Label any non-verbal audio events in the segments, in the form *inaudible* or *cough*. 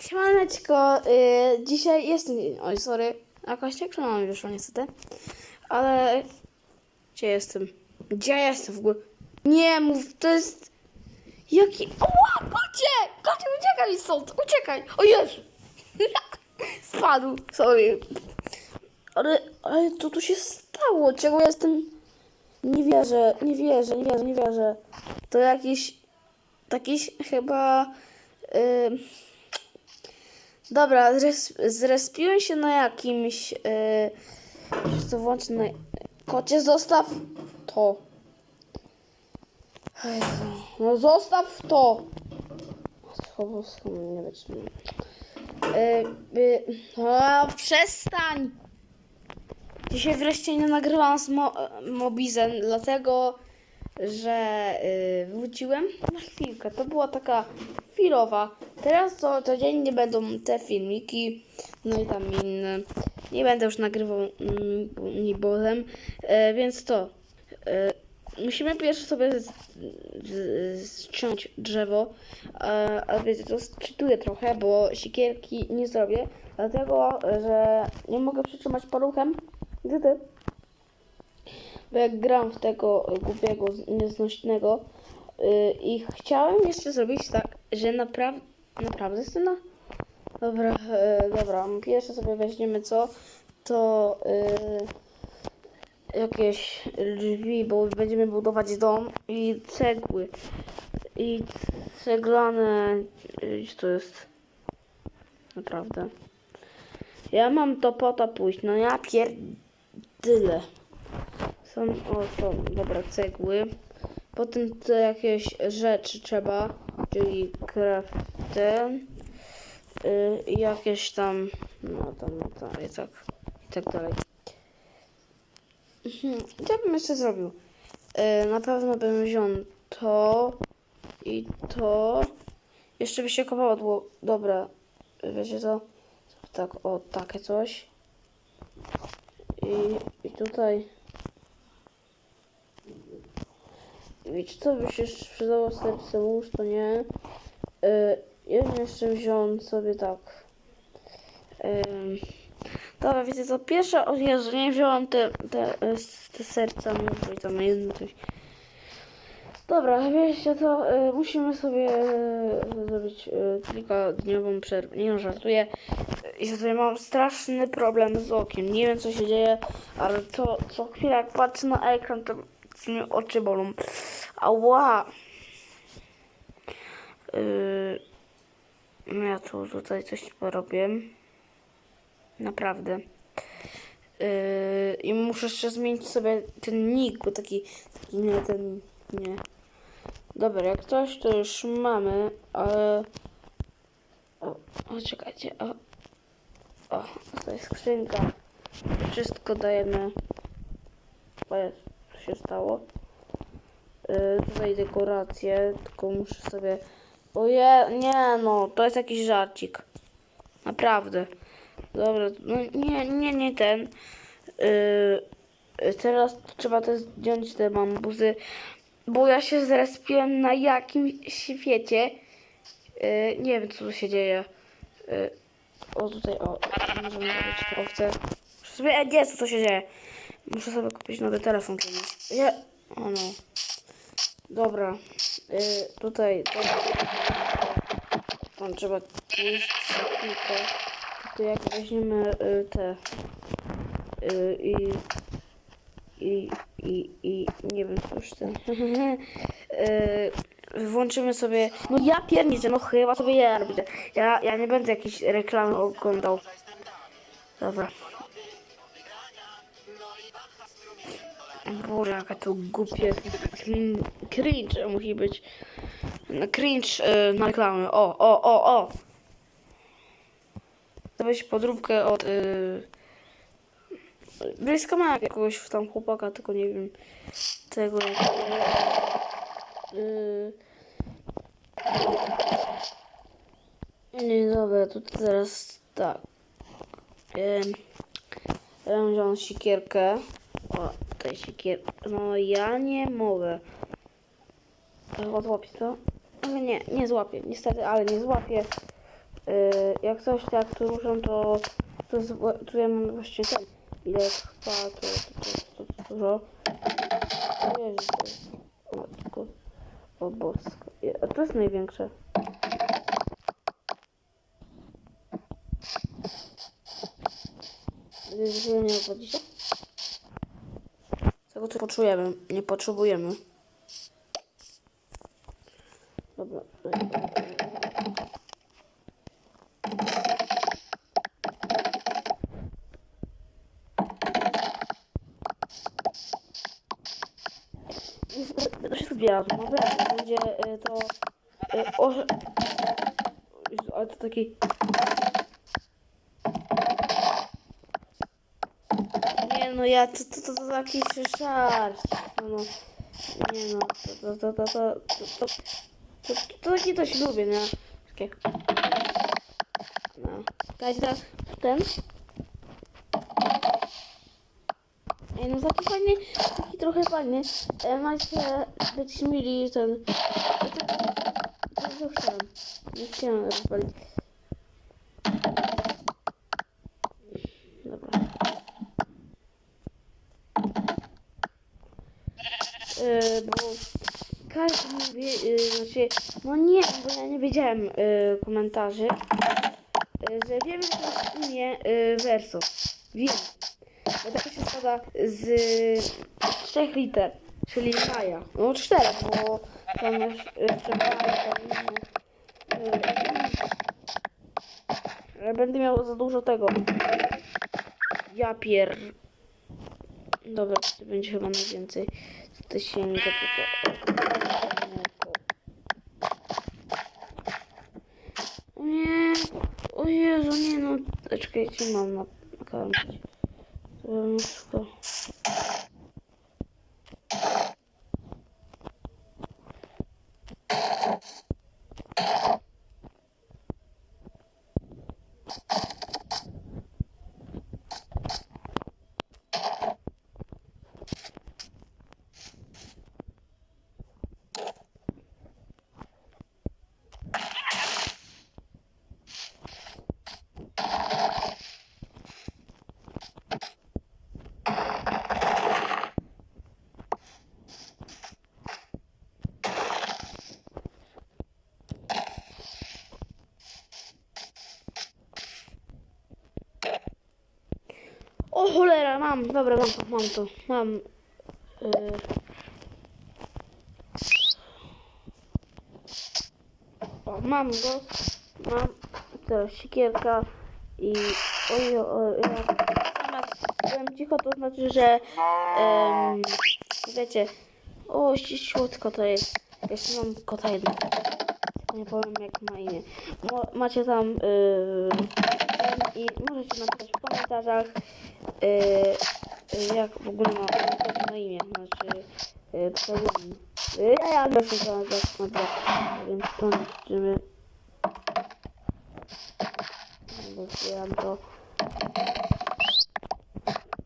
Siemaneczko, y, dzisiaj jestem, oj sorry, jakaś reklama mi wyszła niestety, ale gdzie jestem? Gdzie jestem w ogóle? Nie mów, to jest, jaki, oła, kocie, kocie, uciekaj stąd, uciekaj, o Jezu, *laughs* spadł, sorry, ale, ale co tu się stało, czego jestem, nie wierzę, nie wierzę, nie wierzę, nie wierzę, to jakiś, jakiś chyba, y, Dobra, zres, zrespiłem się na jakimś. Yy, to włączę na. Kocie, zostaw to. No zostaw to. Nie. Yy, yy, przestań! Dzisiaj wreszcie nie nagrywam z mo Mobizem, dlatego że yy, wróciłem na chwilkę. To była taka chwilowa. Teraz to codziennie będą te filmiki, no i tam inne. Nie będę już nagrywał mm, Nibozem, e, więc to. E, musimy pierwszy sobie ściąć drzewo, ale wiecie, to czytuję trochę, bo sikierki nie zrobię, dlatego, że nie mogę przytrzymać paluchem, gdy bo jak gram w tego głupiego, nieznośnego yy, i chciałem jeszcze zrobić tak, że naprawdę, naprawdę jestem na... Dobra, yy, dobra, pierwsze sobie weźmiemy co, to yy, jakieś drzwi, bo będziemy budować dom i cegły i ceglane, yy, to jest, naprawdę. Ja mam to po to pójść, no ja pierdyle. Są, o, są, dobra, cegły. Potem te jakieś rzeczy trzeba, czyli craften. Yy, jakieś tam, no tam, no tam, i tak, i tak dalej. Mhm, Co bym jeszcze zrobił? Yy, na pewno bym wziął to i to. Jeszcze by się kopało, dobra, wiecie co? Tak, o, takie coś. I, i tutaj Wiecie co by się przydało serce łóż, to nie. Yy, ja bym jeszcze wziął sobie tak. Yy, dobra, wiecie co, pierwsza, o Jezu, nie wziąłam te, te, te serca, może tam jedno coś. Dobra, wiecie co, yy, musimy sobie yy, zrobić yy, kilkadniową przerwę. Nie no, żartuję. Ja sobie mam straszny problem z okiem. Nie wiem co się dzieje, ale co, co chwilę jak patrzę na ekran, to mnie oczy bolą. Ała! Yy, ja tu tutaj coś porobię. Naprawdę. Yy, I muszę jeszcze zmienić sobie ten nick, bo taki, taki nie, ten, nie. Dobra, jak coś to już mamy, ale... O, o czekajcie, o. O, to jest skrzynka. Wszystko dajemy. O, się stało? Yy, tutaj dekoracje, tylko muszę sobie... Oje, nie no, to jest jakiś żarcik. Naprawdę. Dobra, no nie, nie, nie ten. Yy, teraz trzeba też zdjąć te bambuzy, bo ja się zrespiłem na jakimś świecie. Yy, nie wiem, co tu się dzieje. Yy, o, tutaj, o, możemy robić owce. Muszę sobie, nie, co się dzieje. Muszę sobie kupić nowy telefon kiedyś. Nie, o no. Dobra, y, tutaj tam trzeba pójść chwilkę. To jak weźmiemy y, te y, i, i, i, i nie wiem już ten *laughs* y, włączymy sobie no ja pierniczę, no chyba sobie ja robię ja, ja nie będę jakiejś reklamy oglądał dobra Boże, jaka to głupie. Crin- Cringe musi być. No, Cringe y, na reklamy. O, o, o, o. Weź podróbkę od. Y, blisko ma jakiegoś tam chłopaka, tylko nie wiem tego. jak- Y, nie, dobra, to teraz tak. Ym, ja sikierkę. O, tutaj sikier... No ja nie mogę. Złapię to? Ale nie, nie złapię. Niestety, ale nie złapię. Yy, jak coś tak tu ruszam, to, z- tu ja mam właśnie ten. Ile chyba to, to, to, to, dużo. Jezu, Matko. O A to jest największe. Nie? Tego poczujemy, nie potrzebujemy. Dobra. To się zbiera, to naprawdę będzie y, to Jezu, ale to taki Nie no, ja to, to, to, to taki żart. No, no. Nie no, to, to, to, to, to, to, to, to, takie coś lubię, nie? Takie. No. Dajcie teraz ten. Ej, no taki fajny, taki trochę fajny. E, macie być mili ten. To, to, to chciałem. Nie chciałem rozwalić. Dobra. Yy, bo każdy mówi, yy, znaczy, no nie, bo ja nie wiedziałem yy, komentarzy, yy, że wiem, że to jest imię yy. Wiem. Bo taka się składa z trzech liter, czyli Maja. No czterech, bo tam tam inne. Yy, będę miał za dużo tego. Ja pier... Dobra, to będzie chyba najwięcej. To sięga tylko. О, Єзу, ні, ну, очки, ці мам накармить. Вернусь, O cholera, mam, dobra, mam to, mam to, mam. Yy. O, mam go, mam teraz siekierka i oj, oj, ja, byłem cicho, to znaczy, że em, wiecie, o, słodko to jest, jeszcze mam kota jednego. Nie powiem jak ma imię. Mo, macie tam yy, i możecie napisać w komentarzach yy, jak w ogóle ma na imię, znaczy yy, pseudonim. Yy, ja ja nie jak ma dwa, więc to niszczymy. Otwieram to.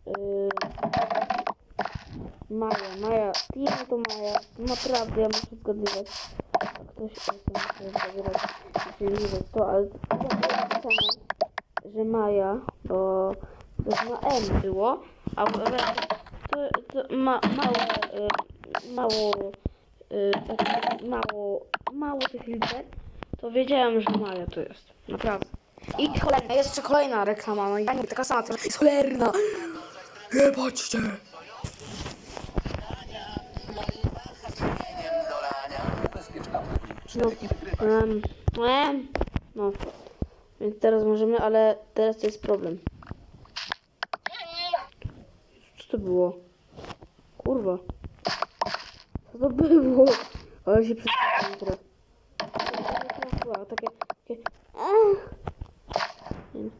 Yy, Maja, Maja, Tina to Maja, naprawdę ja muszę zgadywać. Ktoś chce nie wiem to, ale to napisane, że Maja, bo to na M było, a w to, to ma, mało, y, mało, y, tak mało, mało tych liter, to wiedziałem, że Maja to jest, naprawdę. I kolejna, jeszcze kolejna reklama, no i taka sama, to jest cholerna. Nie patrzcie. No, em, em, no, więc teraz możemy, ale teraz jest problem. Co to było? Kurwa. Co to było? Ale się przestraszyłem teraz. Takie, takie, Ach. Nie,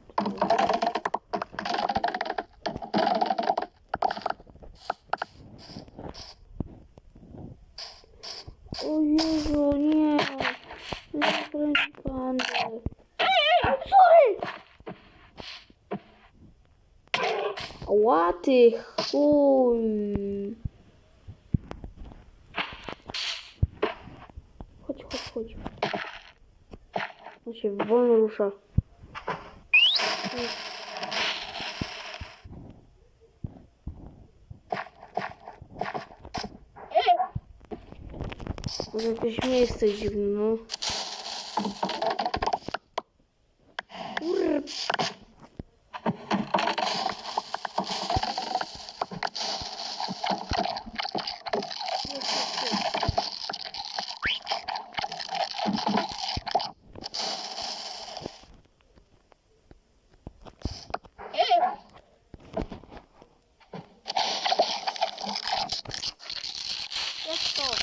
O Jezu, nie. Zakręcony. Sorry! Łaty chuj. Chodź, chodź, chodź. On się wolno rusza. Może jakieś miejsce dziwne, no. Kur...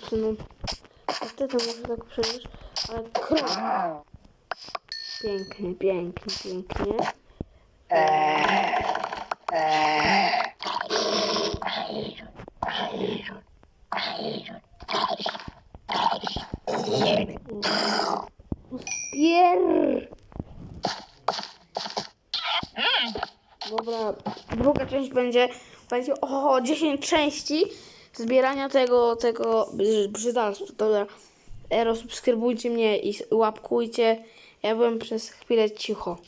Zawsze, no. Niestety może tak przejść, ale krok. Pięknie, pięknie, pięknie. Pier! Dobra, druga część będzie, będzie o 10 części zbierania tego, tego brzydalstwa. Dobra, e, subskrybujcie mnie i łapkujcie. Ja byłem przez chwilę cicho.